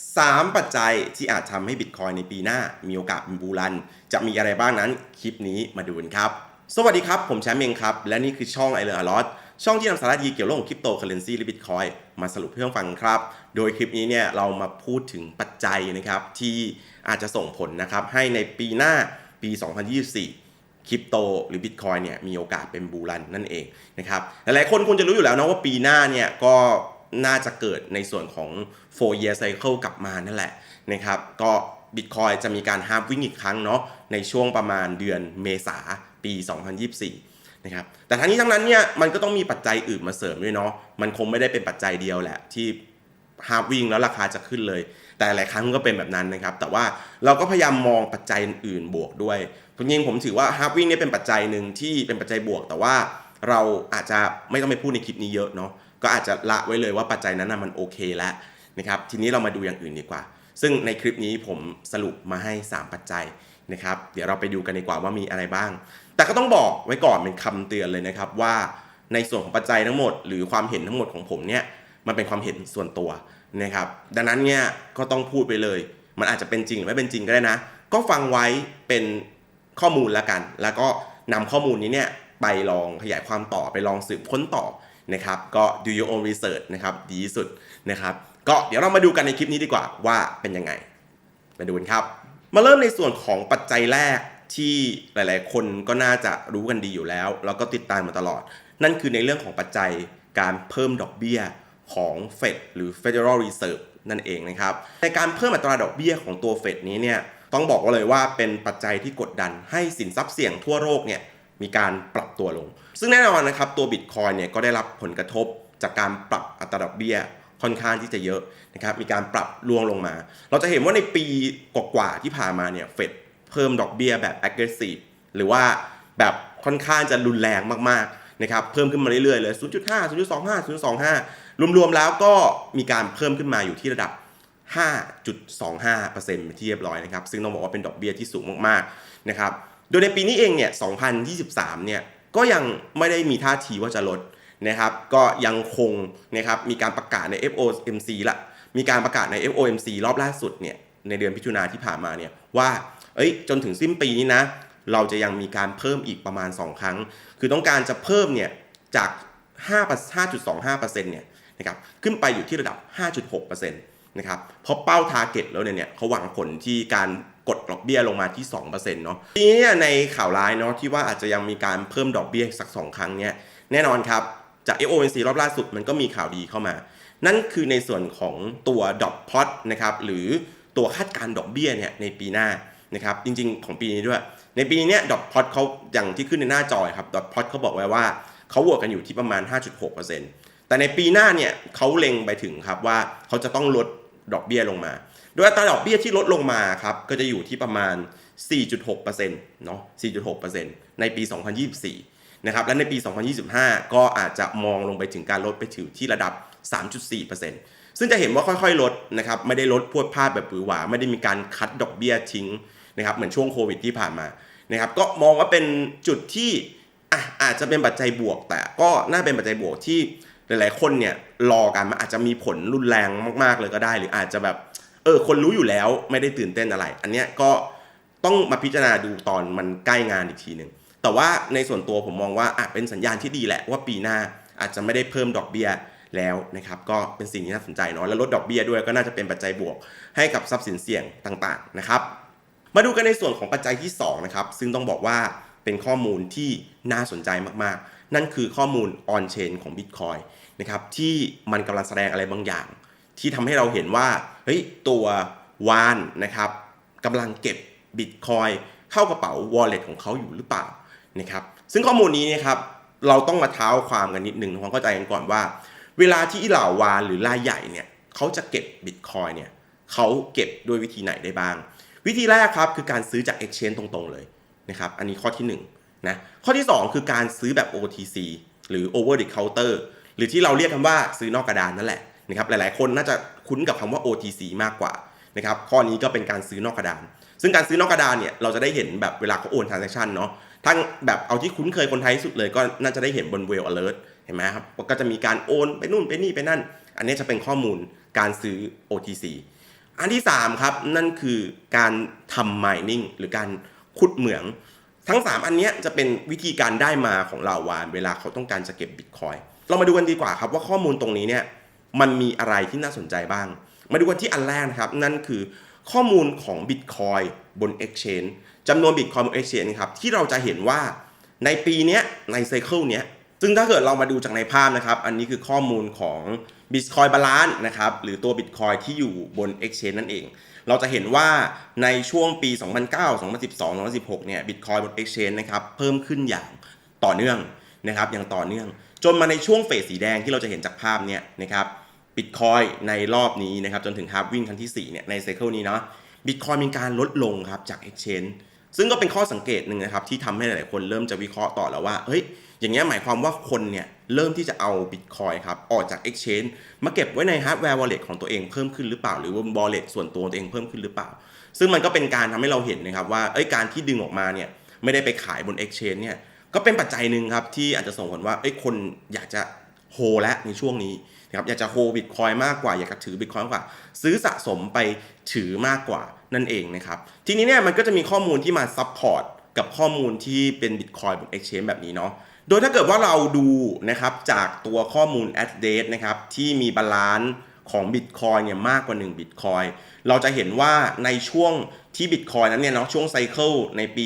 3 ปัจจัยที่อาจทำให้บิตคอยในปีหน้า มีโอกาสเป็นบูรัน จะมีอะไรบ้างนั้น คลิปนี้มาดูกันครับ สวัสดีครับ ผมแชมป์เองครับ และนี่คือช่องไอเลอร์อลอตช่องที่นำสาระดีเกี่ยวกับเรื่องของคริปโตเคอเรนซีและบิตคอยมาสรุปเพื่อฟังครับ โดยคลิปนี้เนี่ยเรามาพูดถึงปัจจัยนะครับที่อาจจะส่งผลนะครับให้ในปีหน้าปี 2024คริปโตหรือบิตคอยเนี่ยมีโอกาสเป็นบูรันนั่นเองนะครับหลายๆคนคงจะรู้อยู่แล้วนะว่าปีหน้าเนี่ยก็ น่าจะเกิดในส่วนของ 4 year cycle กลับมานั่นแหละนะครับ ก็บิตคอยจะมีการฮาร์วิ่งอีกครั้งเนาะในช่วงประมาณเดือนเมษาปี 2024 นะครับ แต่ทั้งนี้ทั้งนั้นเนี่ยมันก็ต้องมีปัจจัยอื่นมาเสริมด้วยเนาะ มันคงไม่ได้เป็นปัจจัยเดียวแหละที่ฮาร์วิ่งแล้วราคาจะขึ้นเลย แต่หลายครั้งก็เป็นแบบนั้นนะครับ แต่ว่าเราก็พยายามมองปัจจัยอื่นๆบวกด้วยจริงๆผมถือว่าฮาร์วิ่งเนี่ยเป็นปัจจัยหนึ่งที่เป็นปัจจัยบวก แต่ว่าเราอาจจะไม่ต้องไปพูดในคลิปนี้เยอะเนาะ ก็อาจจะละไว้เลยว่าปัจจัยนั้นนะมันโอเคแล้วนะครับทีนี้เรามาดูอย่างอื่นดีกว่า ซึ่งในคลิปนี้ผมสรุปมาให้ 3 ปัจจัยนะครับ เดี๋ยวเราไปดูกันดีกว่าว่ามีอะไรบ้าง แต่ก็ต้องบอกไว้ก่อนเป็นคำเตือนเลยนะครับว่าในส่วนของปัจจัยทั้งหมด หรือความเห็นทั้งหมดของผมเนี่ยมันเป็นความเห็นส่วนตัวนะครับ ดังนั้นเนี่ยก็ต้องพูดไปเลย มันอาจจะเป็นจริงหรือไม่เป็นจริงก็ได้นะ ก็ฟังไว้เป็นข้อมูลแล้วกัน แล้วก็นำข้อมูลนี้เนี่ยไปลองขยายความต่อไปลองสืบค้นต่อ นะครับก็ do your own research นะครับดีที่สุดนะครับก็เดี๋ยวเรามาดูกันในคลิปนี้ดีกว่าว่าเป็นยังไง มาดูกันครับ มาเริ่มในส่วนของปัจจัยแรกที่หลาย ๆ คนก็น่าจะรู้กันดีอยู่แล้ว แล้วก็ติดตามมาตลอด นั่นคือในเรื่องของปัจจัยการเพิ่มดอกเบี้ยของ Fed หรือ Federal Reserve นั่นเองนะครับในการเพิ่มอัตราดอกเบี้ยของตัว Fed นี้เนี่ยต้องบอกว่าเลยว่าเป็นปัจจัยที่กดดันให้สินทรัพย์เสี่ยงทั่วโลกเนี่ย มีการปรับตัวลง ซึ่งแน่นอนนะครับตัว Bitcoin เนี่ยก็ได้รับผลกระทบจากการปรับอัตราดอกเบี้ยค่อนข้างที่จะเยอะนะครับมีการปรับลวงลงมา เราจะเห็นว่าในปีกว่าๆที่ผ่านมาเนี่ยเฟดเพิ่มดอกเบี้ยแบบ aggressive หรือว่าแบบค่อนข้างจะรุนแรงมากๆนะครับเพิ่มขึ้นมาเรื่อยๆเลย 0.5 0.25 0.25 รวมๆแล้วก็มีการเพิ่มขึ้นมาอยู่ที่ระดับ 5.25%เป็นที่เรียบร้อยนะครับ ซึ่งต้องบอกว่าเป็นดอกเบี้ยที่สูงมากๆนะครับ โดยในปีนี้เองเนี่ย 2023 เนี่ย ก็ยังไม่ได้มีท่าทีว่าจะลดนะครับ ก็ยังคงนะครับ มีการประกาศใน FOMC ละ มีการประกาศใน FOMC รอบล่าสุดเนี่ย ในเดือนพิจารณาที่ผ่านมาเนี่ย ว่า เอ้ย จนถึงสิ้นปีนี้นะ เราจะยังมีการเพิ่มอีกประมาณ 2 ครั้ง คือต้องการจะเพิ่มเนี่ย จาก5 5.25%เนี่ยนะครับ ขึ้นไปอยู่ที่ระดับ 5.6%นะครับเพราะเป้าทาร์เก็ตแล้วเนี่ยเขาหวังผลที่การ กดดอกเบี้ยลงมาที่2%เนาะทีนี้เนี่ยในข่าวร้ายเนาะที่ว่าอาจจะยังมีการเพิ่มดอกเบี้ยสัก 2 ครั้งเนี่ยแน่นอนครับจาก FOMC รอบล่าสุดมันก็มีข่าวดีเข้ามา นั่นคือในส่วนของตัวดอทพอตนะครับหรือตัวคาดการดอกเบี้ยเนี่ยในปีหน้านะครับจริงๆ ของปีนี้ด้วย ในปีนี้เนี่ยดอทพอตเขาอย่างที่ขึ้นในหน้าจอครับดอทพอตเขาบอกไว้ว่าเขาบวกกันอยู่ที่ประมาณ 5.6%แต่ในปีหน้าเนี่ยเขาเล็งไปถึงครับว่าเขาจะต้องลดดอกเบี้ยลงมา โดยอัตราดอกเบี้ยที่ลดลงมาครับก็จะอยู่ที่ประมาณ 4.6%เนาะ 4.6%ในปี 2024 นะครับ และในปี 2025 ก็อาจจะมองลงไปถึงการลดไปถึงที่ระดับ 3.4%ซึ่งจะเห็นว่าค่อยๆ ลดนะครับ ไม่ได้ลดพรวดพลาดแบบปือหวา ไม่ได้มีการคัดดอกเบี้ยทิ้งนะครับ เหมือนช่วงโควิดที่ผ่านมา นะครับ ก็มองว่าเป็นจุดที่อะอาจจะเป็นปัจจัยบวก แต่ก็น่าเป็นปัจจัยบวกที่หลายๆ คนเนี่ยรอกันมันอาจจะมีผลรุนแรงมากๆ เลยก็ได้ หรืออาจจะแบบ เออ คนรู้อยู่แล้วไม่ได้ตื่นเต้นอะไร อันเนี้ยก็ต้องมาพิจารณาดูตอนมันใกล้งานอีกทีหนึ่งแต่ว่าในส่วนตัวผมมองว่าอาจเป็นสัญญาณที่ดีแหละว่าปีหน้าอาจจะไม่ได้เพิ่มดอกเบี้ยแล้วนะครับก็เป็นสิ่งที่น่าสนใจเนาะแล้วลดดอกเบี้ยด้วยก็น่าจะเป็นปัจจัยบวกให้กับทรัพย์สินเสี่ยงต่างๆนะครับ มาดูกันในส่วนของปัจจัยที่2นะครับซึ่งต้องบอกว่าเป็นข้อมูลที่น่าสนใจมากๆ นั่นคือข้อมูล on chain ของ Bitcoin นะครับที่มันกำลังแสดงอะไรบางอย่าง ที่ทำให้เราเห็นว่าเฮ้ยตัววานนะครับกำลังเก็บ Bitcoin เข้ากระเป๋า wallet ของเขาอยู่หรือเปล่านะครับซึ่งข้อมูลนี้นะครับเราต้องมาเท้าความกันนิดหนึ่งทำความเข้าใจกันก่อนว่า เวลาที่เหล่าวานหรือรายใหญ่เนี่ยเขาจะเก็บ Bitcoin เนี่ยเขาเก็บด้วยวิธีไหนได้บ้าง วิธีแรกครับคือการซื้อจาก Exchange ตรงๆเลยนะครับอันนี้ข้อที่1นะข้อที่ 2 คือการซื้อแบบ OTC หรือ over the counter หรือที่เราเรียกกันว่าซื้อนอกกระดานนั่นแหละ นะครับหลายๆ คนน่าจะคุ้นกับคำว่า OTC มากกว่านะครับข้อนี้ก็เป็นการซื้อนอกกระดาน ซึ่งการซื้อนอกกระดานเนี่ยเราจะได้เห็นแบบเวลาเขาโอน transaction เนาะทั้งแบบเอาที่คุ้นเคยคนไทยที่สุดเลยก็น่าจะได้เห็นบน Well Alert เห็นไหมครับก็จะมีการโอนไปนู่นไปนี่ไปนั่น อันนี้จะเป็นข้อมูลการซื้อ OTC อันที่ 3 ครับ นั่นคือการทำ mining หรือการขุดเหมือง ทั้ง 3 อันเนี้ยจะเป็นวิธีการได้มาของลาวาน เวลาเขาต้องการจะเก็บบิตคอยเรามาดูกันดีกว่าครับว่าข้อมูลตรงนี้เนี่ย มันมีอะไรที่น่าสนใจบ้าง มาดูกันที่อันแรกนะครับ นั่นคือข้อมูลของ Bitcoin บน Exchange จำนวน Bitcoin บน Exchange ครับที่เราจะเห็นว่าในปีนี้ในไซเคิลเนี้ยซึ่งถ้าเกิดเรามาดูจากในภาพนะครับ อันนี้คือข้อมูลของ Bitcoin Balance นะครับ หรือตัว Bitcoin ที่อยู่บน Exchange นั่นเอง เราจะเห็นว่าในช่วงปี 2009 2012 2016 เนี่ย Bitcoin บน Exchange นะครับ เพิ่มขึ้นอย่างต่อเนื่องนะครับ อย่างต่อเนื่อง จนมาในช่วงเฟสสีแดงที่เราจะเห็นจากภาพเนี่ยนะครับ บิตคอยในรอบนี้นะครับจนถึงฮาร์ v วิ่งครั้งที่ 4 เนี่ยในไซเคิลนี้เนาะบิตคอยมีการลดลงครับจาก Exchange ซึ่งก็เป็นข้อสังเกตหนึ่งนะครับที่ทำให้หลายๆคนเริ่มจะวิเคราะห์ต่อแล้วว่าเฮ้ยอย่างเงี้ยหมายความว่าคนเนี่ยเริ่มที่จะเอาบิตคอยครับออกจาก Exchange มาเก็บไว้ในฮาร์ดแวร์ wallet ของตัวเองเพิ่มขึ้นหรือเปล่า หรือว่า wallet ส่วนตัวตัวเองเพิ่มขึ้นหรือเปล่า ซึ่งมันก็เป็นการทำให้เราเห็นนะครับว่าเอ้ยการที่ดึงออกมาเนี่ยไม่ได้ไปขายบน Exchange เนี่ยก็เป็นปัจจัยหนึ่งครับที่อาจจะส่งผลว่าเอ้ยคนอยากจะโฮและในช่วงนี้ นะครับอยากจะโฮบิตคอยมากกว่าอยากจะถือบิตคอยมากกว่า ซื้อสะสมไปถือมากกว่านั่นเองนะครับ ทีนี้เนี่ยมันก็จะมีข้อมูลที่มาซับพอร์ตกับข้อมูลที่เป็นบิตคอยบน Exchange แบบนี้เนาะโดยถ้าเกิดว่าเราดูนะครับจากตัวข้อมูล a d d a t e นะครับที่มีบาลานซ์ของ Bitcoin เนี่ยมากกว่า1 Bitcoin เราจะเห็นว่าในช่วงที่ Bitcoin นั้นเนี่ยเนาะช่วงไซเคิลในปี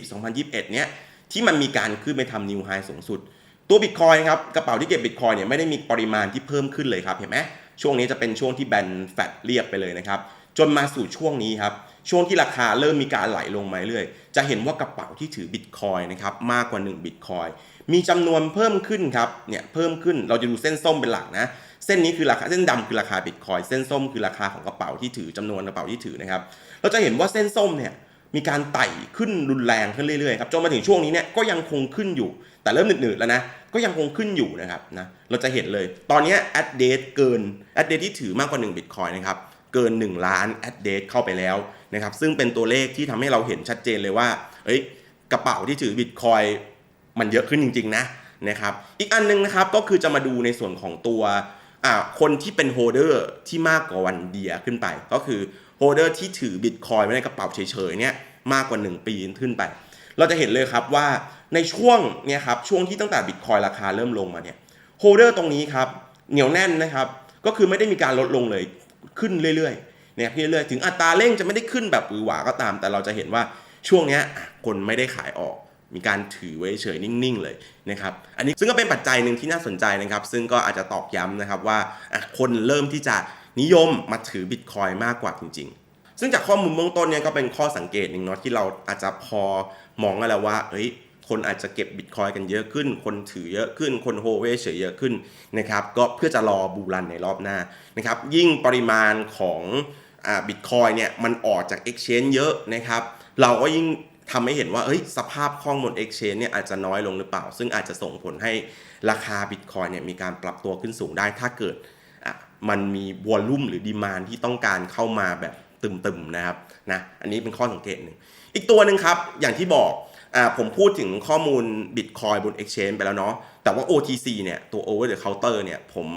2020-2021 เนี่ยที่มันมีการขึ้นไปทำนิวไฮสูงสุด ตัวบิตคอยครับกระเป๋าที่เก็บบิตคอยเนี่ยไม่ได้มีปริมาณที่เพิ่มขึ้นเลยครับเห็นไหมช่วงนี้จะเป็นช่วงที่แบนแฟดเรียบไปเลยนะครับจนมาสู่ช่วงนี้ครับช่วงที่ราคาเริ่มมีการไหลลงมาเรื่อยจะเห็นว่ากระเป๋าที่ถือบิตคอยนะครับมากกว่า1บิตคอยมีจำนวนเพิ่มขึ้นครับเนี่ยเพิ่มขึ้นเราจะดูเส้นส้มเป็นหลักนะเส้นนี้คือราคาเส้นดำคือราคาบิตคอยเส้นส้มคือราคาของกระเป๋าที่ถือจำนวนกระเป๋าที่ถือนะครับเราจะเห็นว่าเส้นส้มเนี่ย มีการไต่ขึ้นรุนแรงขึ้นเรื่อยๆครับจนมาถึงช่วงนี้เนี่ยก็ยังคงขึ้นอยู่ แต่เริ่มหนืดๆแล้วนะก็ยังคงขึ้นอยู่นะครับนะเราจะเห็นเลย ตอนนี้ at date เกิน at date ที่ถือมากกว่า1 Bitcoin นะครับเกิน 1 ล้าน at date เข้าไปแล้วนะครับซึ่งเป็นตัวเลขที่ทำให้เราเห็นชัดเจนเลยว่าเอ้ยกระเป๋าที่ถือ Bitcoin มันเยอะขึ้นจริงๆนะนะครับอีกอันนึงนะครับก็คือจะมาดูในส่วนของตัวคนที่เป็นโฮเดอร์ที่มากกว่าวันเดียขึ้นไป ก็คือ โฮเดอร์ที่ถือบิตคอยไว้ในกระเป๋าเฉยๆเนี่ยมากกว่า 1 ปีขึ้นไป เราจะเห็นเลยครับว่าในช่วงเนี่ยครับช่วงที่ตั้งแต่บิตคอยราคาเริ่มลงมาเนี่ยโฮเดอร์ตรงนี้ครับเหนียวแน่นนะครับก็คือไม่ได้มีการลดลงเลยขึ้นเรื่อยๆเนี่ยเรื่อยๆถึงอัตราเร่งจะไม่ได้ขึ้นแบบหวือหวาก็ตาม แต่เราจะเห็นว่าช่วงเนี้ยคนไม่ได้ขายออกมีการถือไว้เฉยนิ่ง ๆ เลยนะครับ อันนี้ซึ่งก็เป็นปัจจัยหนึ่งที่น่าสนใจนะครับ ซึ่งก็อาจจะตอกย้ำนะครับว่าคนเริ่มที่จะ นิยมมาถือบิตคอยมากกว่าจริง ๆ ซึ่งจากข้อมูลเบื้องต้นเนี่ยก็เป็นข้อสังเกตหนึ่งเนาะที่เราอาจจะพอมองกันแล้วว่า เอ้ย คนอาจจะเก็บบิตคอยกันเยอะขึ้น คนถือเยอะขึ้น คนโฮเวเฉยเยอะขึ้นนะครับ ก็เพื่อจะรอบูรันในรอบหน้านะครับ ยิ่งปริมาณของบิตคอยเนี่ยมันออกจาก Exchange เยอะนะครับ เราก็ยิ่งทำให้เห็นว่าเอ้ยสภาพคล่องบน Exchange เนี่ยอาจจะน้อยลงหรือเปล่า ซึ่งอาจจะส่งผลให้ราคา Bitcoin เนี่ยมีการปรับตัวขึ้นสูงได้ถ้าเกิด มันมีวอลลุ่มหรือดีมานที่ต้องการเข้ามาแบบตึมๆนะครับนะอันนี้เป็นข้อสังเกตหนึ่งอีกตัวหนึ่งครับ อย่างที่บอกอ่าผมพูดถึงข้อมูล Bitcoin บน Exchange ไปแล้วเนาะแต่ว่า OTC เนี่ยตัว Over the Counter เนี่ยผม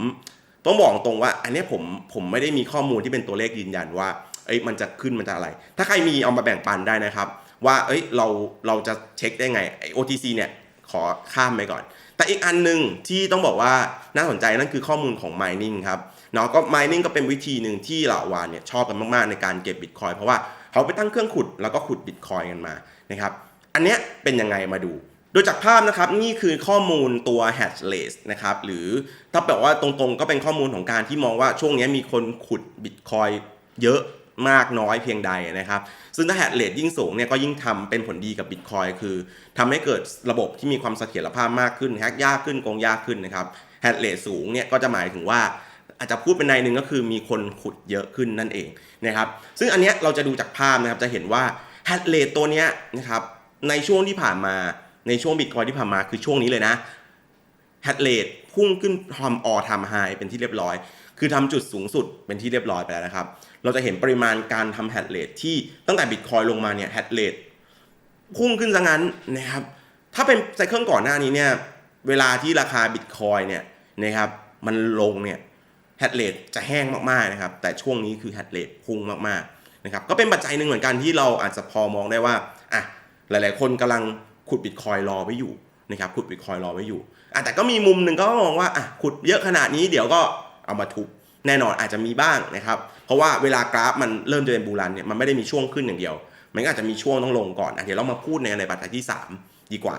ต้องบอกตรงว่า อันนี้ผมผมไม่ได้มีข้อมูลที่เป็นตัวเลขยืนยันว่าเอ้ยมันจะขึ้นมันจะอะไร ถ้าใครมีเอามาแบ่งปันได้นะครับ ว่าเอ้ยเราเราจะเช็คได้ไงไอ OTC เนี่ยขอข้ามไปก่อน แต่อีกอันหนึ่งที่ต้องบอกว่าน่าสนใจนั่นคือข้อมูลของ mining ครับ เนาะก็ mining ก็เป็นวิธีหนึ่งที่เหล่าวานเนี่ยชอบกันมากๆในการเก็บ Bitcoin เพราะว่าเขาไปตั้งเครื่องขุดแล้วก็ขุด Bitcoin กันมานะครับอันเนี้ยเป็นยังไงมาดูโดยจากภาพนะครับนี่คือข้อมูลตัว hash rate นะครับหรือถ้าแบบว่าตรงๆก็เป็นข้อมูลของการที่มองว่าช่วงนี้มีคนขุด Bitcoin เยอะมากน้อยเพียงใดนะครับ ซึ่งถ้าแฮดเรทยิ่งสูงเนี่ยก็ยิ่งทำเป็นผลดีกับ Bitcoin คือทำให้เกิดระบบที่มีความเสถียรภาพมากขึ้น แฮกยากขึ้นโกงยากขึ้นนะครับแฮดเรทสูงเนี่ยก็จะหมายถึงว่า อาจจะพูดเป็นในหนึ่งก็คือมีคนขุดเยอะขึ้นนั่นเองนะครับ ซึ่งอันเนี้ยเราจะดูจากภาพนะครับ จะเห็นว่าแฮดเรทตัวเนี้ยนะครับในช่วงที่ผ่านมาในช่วง Bitcoin ที่ผ่านมาคือช่วงนี้เลยนะแฮดเรทพุ่งขึ้นทำออทำไฮเป็นที่เรียบร้อย คือทำจุดสูงสุดเป็นที่เรียบร้อยไปแล้วนะครับ เราจะเห็นปริมาณการทำแฮดเรทที่ตั้งแต่บิตคอยลงมาเนี่ยแฮดเรทพุ่งขึ้นซะงั้นนะครับ ถ้าเป็นไซเคิลก่อนหน้านี้เนี่ยเวลาที่ราคาบิตคอยเนี่ยนะครับมันลงเนี่ย แฮดเลทจะแห้งมากๆนะครับ แต่ช่วงนี้คือแฮดเลทพุ่งมากๆนะครับ ก็เป็นปัจจัยหนึ่งเหมือนกันที่เราอาจจะพอมองได้ว่าอะหลายๆ คนกำลังขุดบิตคอยรอไว้อยู่นะครับขุดบิตคอยรอไว้อยู่อะแต่ก็มีมุมหนึ่งก็มองว่าอะขุดเยอะขนาดนี้เดี๋ยวก็เอามาทุบแน่นอนอาจจะมีบ้างนะครับ เพราะว่าเวลากราฟมันเริ่มจะเป็นบูรันเนี่ยมันไม่ได้มีช่วงขึ้นอย่างเดียว มันก็อาจจะมีช่วงต้องลงก่อนอะเดี๋ยวเรามาพูดในในปัจจัยที่ 3 ดีกว่า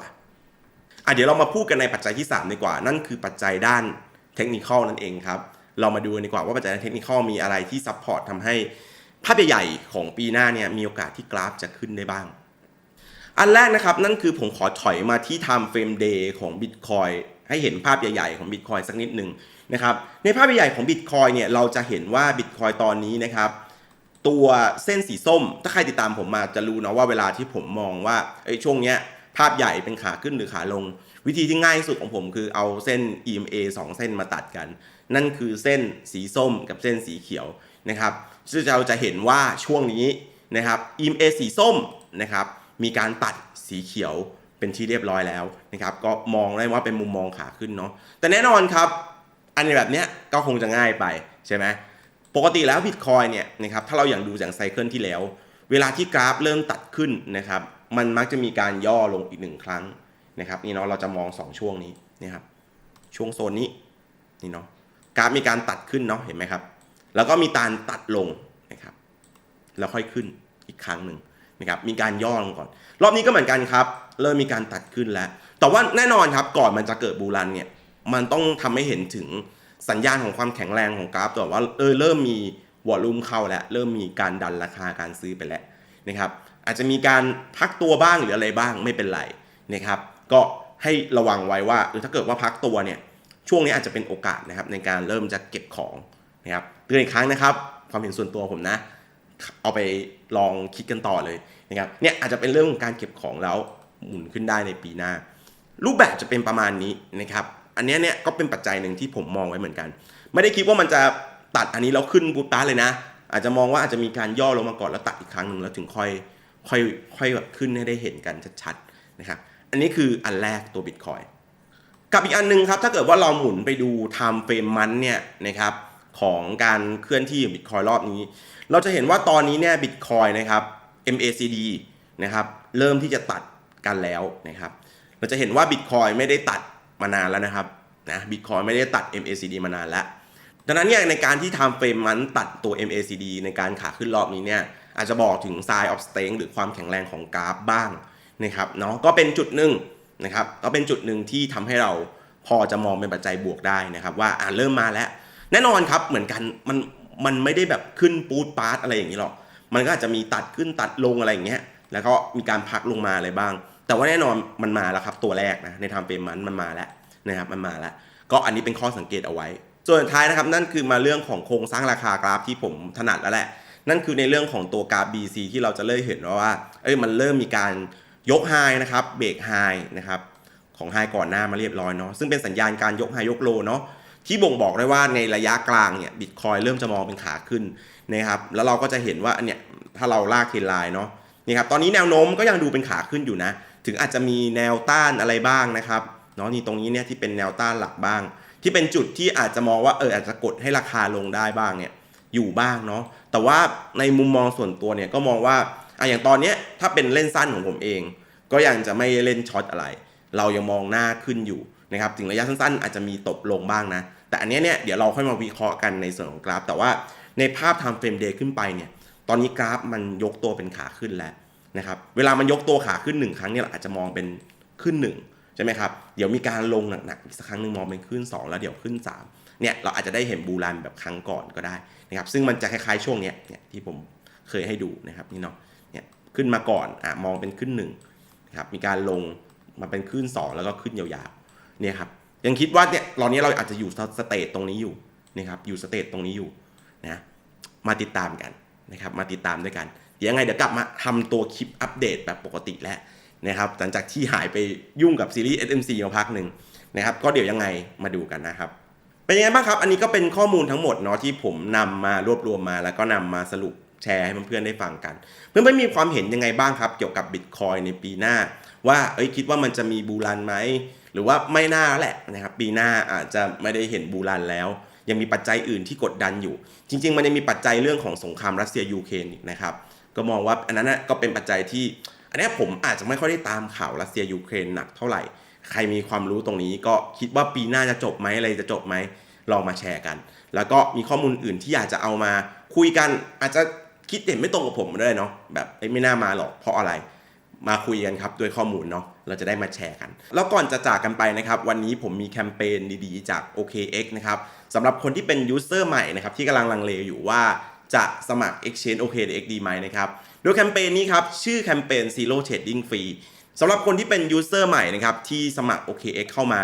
อะเดี๋ยวเรามาพูดกันในปัจจัยที่ 3 ดีกว่า นั่นคือปัจจัยด้านเทคนิคนั่นเองครับ เรามาดูกันดีกว่าว่าปัจจัยเทคนิคมีอะไรที่ซัพพอร์ตทำให้ภาพใหญ่ๆของปีหน้าเนี่ยมีโอกาสที่กราฟจะขึ้นได้บ้าง อันแรกนะครับนั่นคือผมขอถอยมาที่ time frame day ของ Bitcoin ให้เห็นภาพใหญ่ๆของ Bitcoin สักนิดหนึ่งนะครับในภาพใหญ่ๆของ Bitcoin เนี่ยเราจะเห็นว่า Bitcoin ตอนนี้นะครับตัวเส้นสีส้ม ถ้าใครติดตามผมมาจะรู้นะว่าเวลาที่ผมมองว่าไอ้ช่วงเนี้ยภาพใหญ่เป็นขาขึ้นหรือขาลง วิธีที่ง่ายที่สุดของผมคือเอาเส้น EMA 2 เส้นมาตัดกัน นั่นคือเส้นสีส้มกับเส้นสีเขียวนะครับซึ่งเราจะเห็นว่าช่วงนี้นะครับ EMA สีส้มนะครับมีการตัดสีเขียวเป็นที่เรียบร้อยแล้วนะครับ ก็มองได้ว่าเป็นมุมมองขาขึ้นเนาะแต่แน่นอนครับ อันนี้แบบเนี้ยก็คงจะง่ายไปใช่ไหมปกติแล้วบิตคอยเนี่ยนะครับถ้าเราอย่างดูจากไซเคิลที่แล้ว เวลาที่กราฟเริ่มตัดขึ้นนะครับ มันมักจะมีการย่อลงอีกหนึ่งครั้ง นะครับนี่เนาะเราจะมอง 2 ช่วงนี้นะครับช่วงโซนนี้นี่เนาะกราฟมีการตัดขึ้นเนาะเห็นไหมครับ แล้วก็มีการตัดลงนะครับแล้วค่อยขึ้นอีกครั้งหนึ่งนะครับมีการย่อลงก่อน รอบนี้ก็เหมือนกันครับ เริ่มมีการตัดขึ้นแล้ว แต่ว่าแน่นอนครับก่อนมันจะเกิดบูรันเนี่ยมันต้องทำให้เห็นถึงสัญญาณของความแข็งแรงของกราฟแต่ว่าเออเริ่มมีวอลลุ่มเข้าแล้ว เริ่มมีการดันราคาการซื้อไปแล้วนะครับ อาจจะมีการพักตัวบ้างหรืออะไรบ้างไม่เป็นไรนะครับ ก็ให้ระวังไว้ว่าเออถ้าเกิดว่าพักตัวเนี่ยช่วงนี้อาจจะเป็นโอกาสนะครับในการเริ่มจะเก็บของนะครับเตือนอีกครั้งนะครับ ความเห็นส่วนตัวผมนะ เอาไปลองคิดกันต่อเลยนะครับเนี่ยอาจจะเป็นเรื่องของการเก็บของแล้วหมุนขึ้นได้ในปีหน้า รูปแบบจะเป็นประมาณนี้นะครับ อันนี้เนี่ยก็เป็นปัจจัยหนึ่งที่ผมมองไว้เหมือนกัน ไม่ได้คิดว่ามันจะตัดอันนี้แล้วขึ้นบูตาเลยนะ อาจจะมองว่าอาจจะมีการย่อลงมาก่อนแล้วตัดอีกครั้งหนึ่งแล้วถึงค่อยค่อยค่อยแบบขึ้นให้ได้เห็นกันชัดๆนะครับ อันนี้คืออันแรกตัวบิตคอยกับอีกอันหนึงครับ ถ้าเกิดว่าเราหมุนไปดู time frame มันเนี่ยนะครับของการเคลื่อนที่ของบิตคอยรอบนี้ เราจะเห็นว่าตอนนี้เนี่ยบิตคอยนะครับ MACD นะครับเริ่มที่จะตัดกันแล้วนะครับเราจะเห็นว่าบิตคอยไม่ได้ตัดมานานแล้วนะครับนะบิตคอยไม่ได้ตัด MACD มานานแล้วดังนั้นเนี่ยในการที่ time frame มันตัดตัว MACD ในการขาขึ้นรอบนี้เนี่ยอาจจะบอกถึง sign of strength หรือความแข็งแรงของกราฟบ้าง นะครับเนาะก็เป็นจุดหนึ่งนะครับก็เป็นจุดหนึ่งที่ทำให้เราพอจะมองเป็นปัจจัยบวกได้นะครับ ว่าอ่าเริ่มมาแล้ว แน่นอนครับเหมือนกันมันมันไม่ได้แบบขึ้นปูดปาร์ตอะไรอย่างนี้หรอกมันก็อาจจะมีตัดขึ้นตัดลงอะไรอย่างเงี้ยแล้วก็มีการพักลงมาอะไรบ้าง แต่ว่าแน่นอนมันมาแล้วครับตัวแรกนะในทางเปรมันมันมาแล้วนะครับมันมาแล้ว ก็อันนี้เป็นข้อสังเกตเอาไว้ ส่วนท้ายนะครับนั่นคือมาเรื่องของโครงสร้างราคากราฟที่ผมถนัดแล้วแหละ นั่นคือในเรื่องของตัวกราฟ BC ที่เราจะเริ่มเห็นว่าเอ้ยมันเริ่มมีการ ยกไฮนะครับเบรกไฮนะครับของไฮก่อนหน้ามาเรียบร้อยเนาะซึ่งเป็นสัญญาณการยกไฮยกโลเนาะที่บ่งบอกได้ว่าในระยะกลางเนี่ยบิตคอยเริ่มจะมองเป็นขาขึ้นนะครับแล้วเราก็จะเห็นว่าอันเนี้ยถ้าเราลากเทรนไลน์เนาะนี่ครับตอนนี้แนวโน้มก็ยังดูเป็นขาขึ้นอยู่นะ ถึงอาจจะมีแนวต้านอะไรบ้างนะครับเนาะนี่ตรงนี้เนี่ยที่เป็นแนวต้านหลักบ้าง ที่เป็นจุดที่อาจจะมองว่าเอออาจจะกดให้ราคาลงได้บ้างเนี่ยอยู่บ้างเนาะแต่ว่าในมุมมองส่วนตัวเนี่ยก็มองว่า อะอย่างตอนเนี้ยถ้าเป็นเล่นสั้นของผมเอง ก็ยังจะไม่เล่นช็อตอะไร เรายังมองหน้าขึ้นอยู่นะครับถึงระยะสั้นๆ อาจจะมีตบลงบ้างนะ แต่อันนี้เนี่ยเดี๋ยวเราค่อยมาวิเคราะห์กันในส่วนของกราฟ แต่ว่าในภาพ time frame day ขึ้นไปเนี่ยตอนนี้กราฟมันยกตัวเป็นขาขึ้นแล้วนะครับเวลามันยกตัวขาขึ้นหนึ่งครั้งเนี่ยเราอาจจะมองเป็นขึ้นหนึ่งใช่ไหมครับ เดี๋ยวมีการลงหนักๆอีกสักครั้งหนึ่งมองเป็นขึ้น 2 แล้วเดี๋ยวขึ้น 3เนี่ยเราอาจจะได้เห็นบูรันแบบครั้งก่อนก็ได้นะครับซึ่งมันจะคล้ายๆช่วงเนี้ยเนี่ยที่ผมเคยให้ดูนะครับนี่เนาะ ขึ้นมาก่อนอะมองเป็นขึ้นหนึ่งครับมีการลงมาเป็นขึ้น 2 แล้วก็ขึ้นยาวๆเนี่ยครับยังคิดว่าเนี่ยตอนนี้เราอาจจะอยู่สเตจตรงนี้อยู่นะครับอยู่สเตจตรงนี้อยู่นะมาติดตามกันนะครับมาติดตามด้วยกันเดี๋ยวยังไงเดี๋ยวกลับมาทำตัวคลิปอัปเดตแบบปกติแล้วนะครับหลังจากที่หายไปยุ่งกับซีรีส์ SMC มาพักหนึ่งนะครับก็เดี๋ยวยังไงมาดูกันนะครับเป็นยังไงบ้างครับ อันนี้ก็เป็นข้อมูลทั้งหมดเนาะที่ผมนำมารวบรวมมาแล้วก็นำมาสรุป แชร์ให้เพื่อนๆได้ฟังกัน เพื่อนๆมีความเห็นยังไงบ้างครับ เกี่ยวกับบิตคอยในปีหน้า ว่าเอ้ยคิดว่ามันจะมีบูรันไหมหรือว่าไม่น่าแล้วแหละนะครับปีหน้าอาจจะไม่ได้เห็นบูรันแล้ว ยังมีปัจจัยอื่นที่กดดันอยู่ จริง ๆ มันยังมีปัจจัยเรื่องของสงครามรัสเซียยูเครนนะครับก็มองว่าอันนั้นนะก็เป็นปัจจัยที่ อันนี้ผมอาจจะไม่ค่อยได้ตามข่าวรัสเซียยูเครนหนักเท่าไหร่ ใครมีความรู้ตรงนี้ก็คิดว่าปีหน้าจะจบไหมอะไรจะจบไหมลองมาแชร์กัน แล้วก็มีข้อมูลอื่นที่อยากจะเอามาคุยกันอาจจะ คิดเห็นไม่ตรงกับผมก็ได้เนาะแบบไม่น่ามาหรอกเพราะอะไรมาคุยกันครับด้วยข้อมูลเนาะเราจะได้มาแชร์กัน แล้วก่อนจะจากกันไปนะครับ วันนี้ผมมีแคมเปญดีๆจาก OKX นะครับสำหรับคนที่เป็นยูเซอร์ใหม่นะครับที่กำลังลังเลอยู่ว่าจะสมัคร Exchange OKX ดีไหมนะครับโดยแคมเปญนี้ครับชื่อแคมเปญ Zero Trading Free สำหรับคนที่เป็นยูเซอร์ใหม่นะครับที่สมัคร OKX เข้ามา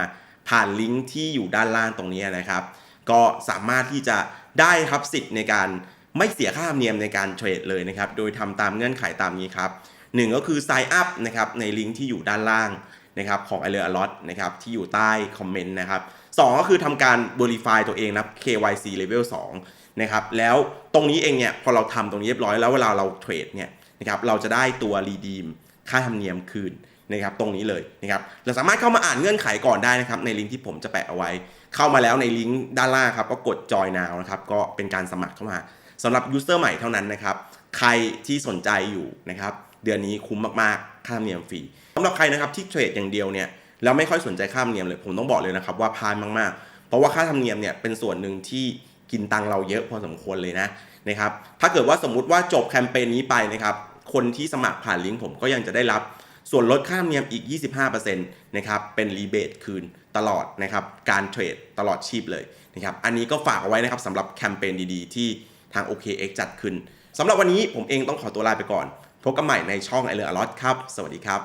ผ่านลิงก์ที่อยู่ด้านล่างตรงนี้นะครับ ก็สามารถที่จะได้ครับสิทธิ์ในการ ไม่เสียค่าธรรมเนียมในการเทรดเลยนะครับ โดยทำตามเงื่อนไขตามนี้ครับหนึ่งก็คือ sign up นะครับในลิงก์ที่อยู่ด้านล่างนะครับของ a l e r a l o t นะครับที่อยู่ใต้คอมเมนต์นะครับสองก็คือทำการ verify ตัวเองนะครับ KYC level 2นะครับแล้วตรงนี้เองเนี่ยพอเราทำตรงนี้เรียบร้อยแล้วเวลาเราเทรดเนี่ยนะครับเราจะได้ตัว redeem ค่าธรรมเนียมคืนนะครับตรงนี้เลยนะครับเราสามารถเข้ามาอ่านเงื่อนไขก่อนได้นะครับในลิงก์ที่ผมจะแปะเอาไว้ เข้ามาแล้วในลิงก์ด้านล่างครับก็กด join now นะครับก็เป็นการสมัครเข้ามา สำหรับ user ใหม่เท่านั้นนะครับ ใครที่สนใจอยู่นะครับ เดือนนี้คุ้มมากๆ ค่าธรรมเนียมฟรีสำหรับใครนะครับที่เทรดอย่างเดียวเนี่ยแล้วไม่ค่อยสนใจค่าธรรมเนียมเลยผมต้องบอกเลยนะครับว่าพลาดมากๆ เพราะว่าค่าธรรมเนียมเนี่ยเป็นส่วนหนึ่งที่กินตังเราเยอะพอสมควรเลยนะนะครับถ้าเกิดว่าสมมุติว่าจบแคมเปญนี้ไปนะครับคนที่สมัครผ่านลิงก์ผมก็ยังจะได้รับ ส่วนลดค่าธรรมเนียมอีก 25%นะครับเป็นรีเบทคืนตลอดนะครับการเทรดตลอดชีพเลยนะครับอันนี้ก็ฝากเอาไว้นะครับสำหรับแคมเปญดีๆ ที่าง OKX จัดขึ้นสำหรับวันนี้ผมเองต้องขอตัวลาไปก่อน พบกันใหม่ในช่องไอเลอร์อลอตครับ สวัสดีครับ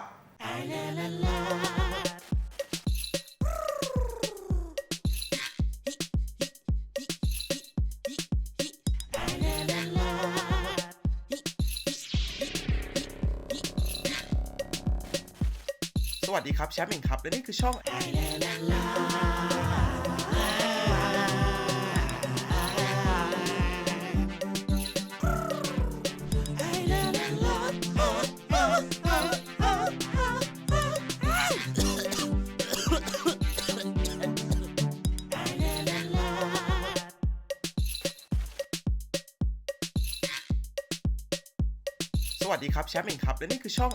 สวัสดีครับแชมป์เองครับ และนี่คือช่อง ดีครับแชมป์เองครับ และนี่คือช่อง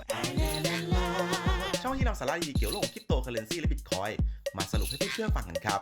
ช่องที่นำสาระดีเกี่ยวกับคริปโตเคอเรนซีและบิตคอยมาสรุปให้เพื่อนๆฟังกันครับ